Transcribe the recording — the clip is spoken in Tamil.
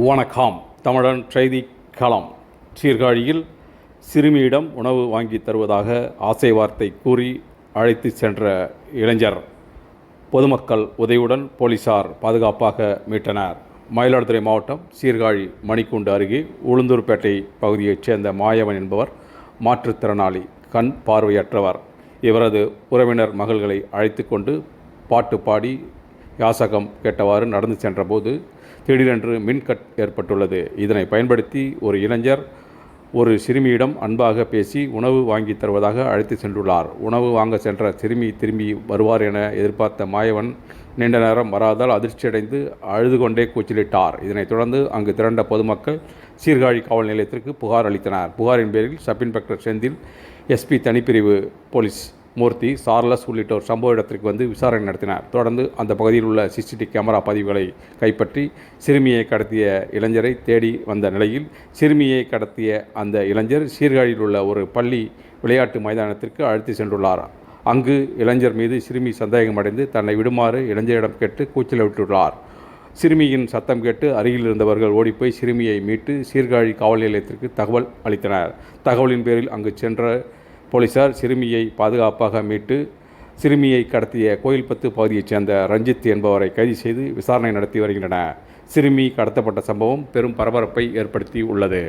வணக்கம். தமிழன் செய்தி களம் சீர்காழியில் சிறுமியிடம் உணவு வாங்கி தருவதாக ஆசை வார்த்தை கூறி அழைத்து சென்ற இளைஞர். பொதுமக்கள் உதவியுடன் போலீசார் பாதுகாப்பாக மீட்டனர். மயிலாடுதுறை மாவட்டம் சீர்காழி மணிக்கூண்டு அருகே உளுந்தூர்பேட்டை பகுதியைச் சேர்ந்த மாயவன் என்பவர் மாற்றுத்திறனாளி கண் பார்வையற்றவர். இவரது உறவினர் மகள்களை அழைத்து கொண்டு பாட்டு பாடி யாசகம் கேட்டவாறு நடந்து சென்றபோது திடீரென்று மின்கட் ஏற்பட்டுள்ளது. இதனை பயன்படுத்தி ஒரு இளைஞர் ஒரு சிறுமியிடம் அன்பாக பேசி உணவு வாங்கி தருவதாக அழைத்து சென்றுள்ளார். உணவு வாங்க சென்ற சிறுமி திரும்பி வருவார் என எதிர்பார்த்த மாயவன் நீண்ட நேரம் வராதால் அதிர்ச்சியடைந்து அழுது கொண்டே கூச்சலிட்டார். இதனைத் தொடர்ந்து அங்கு திரண்ட பொதுமக்கள் சீர்காழி காவல் நிலையத்திற்கு புகார் அளித்தனர். புகாரின் பேரில் சப் இன்ஸ்பெக்டர் செந்தில் எஸ்பி தனிப்பிரிவு போலீஸ் மூர்த்தி சார்லஸ் உள்ளிட்டோர் சம்பவ இடத்திற்கு வந்து விசாரணை நடத்தினார். தொடர்ந்து அந்த பகுதியில் உள்ள சிசிடிவி கேமரா பதிவுகளை கைப்பற்றி சிறுமியை கடத்திய இளைஞரை தேடி வந்த நிலையில் சிறுமியை கடத்திய அந்த இளைஞர் சீர்காழியில் உள்ள ஒரு பள்ளி விளையாட்டு மைதானத்திற்கு அழைத்து சென்றுள்ளார். அங்கு இளைஞர் மீது சிறுமி சந்தேகமடைந்து தன்னை விடுமாறு இளைஞரிடம் கேட்டு கூச்சலிட்டுள்ளார் சிறுமியின் சத்தம் கேட்டு அருகில் இருந்தவர்கள் ஓடிப்போய் சிறுமியை மீட்டு சீர்காழி காவல் நிலையத்திற்கு தகவல் அளித்தனர். தகவலின் பேரில் அங்கு சென்ற போலீசார் சிறுமியை பாதுகாப்பாக மீட்டு சிறுமியை கடத்திய கோயில்பத்து பகுதியைச் சேர்ந்த ரஞ்சித் என்பவரை கைது செய்து விசாரணை நடத்தி வருகின்றன சிறுமி கடத்தப்பட்ட சம்பவம் பெரும் பரபரப்பை ஏற்படுத்தி உள்ளது.